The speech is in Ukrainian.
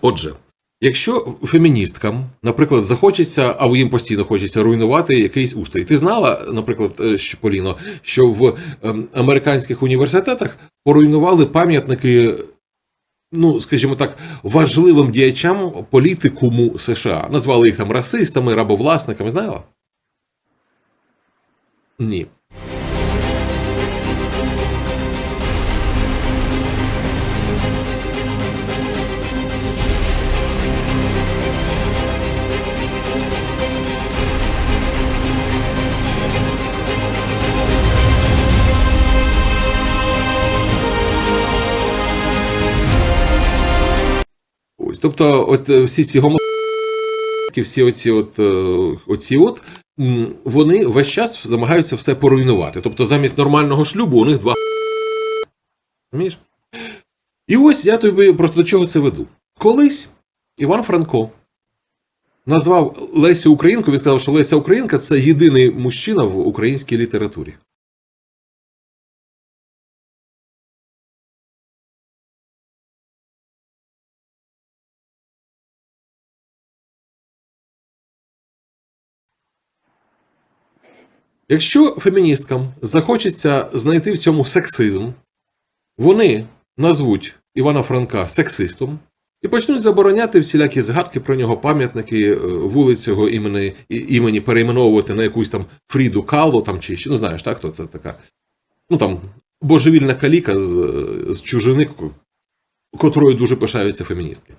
Отже, якщо феміністкам, наприклад, захочеться, або їм постійно хочеться руйнувати якийсь устрій. Ти знала, наприклад, е, що, Поліно, що в ем, американських університетах поруйнували пам'ятники, ну, скажімо так, важливим діячам політикуму США. Назвали їх там расистами, рабовласниками, знала? Ні. Ось, тобто, от е, всі ці гомо... всі оці от, е, оці от, вони весь час намагаються все поруйнувати. Тобто, замість нормального шлюбу у них два. Розумієш? І ось я тобі просто до чого це веду. Колись Іван Франко назвав Лесю Українку, він сказав, що Леся Українка це єдиний мужчина в українській літературі. Якщо феміністкам захочеться знайти в цьому сексизм, вони назвуть Івана Франка сексистом і почнуть забороняти всілякі згадки про нього, пам'ятники, е, вулиць його імені, імені перейменовувати на якусь там Фріду Кало там чи ну знаєш, так, хто це така. Ну там божевільна каліка з, з чужини, котрою дуже пишаються феміністки.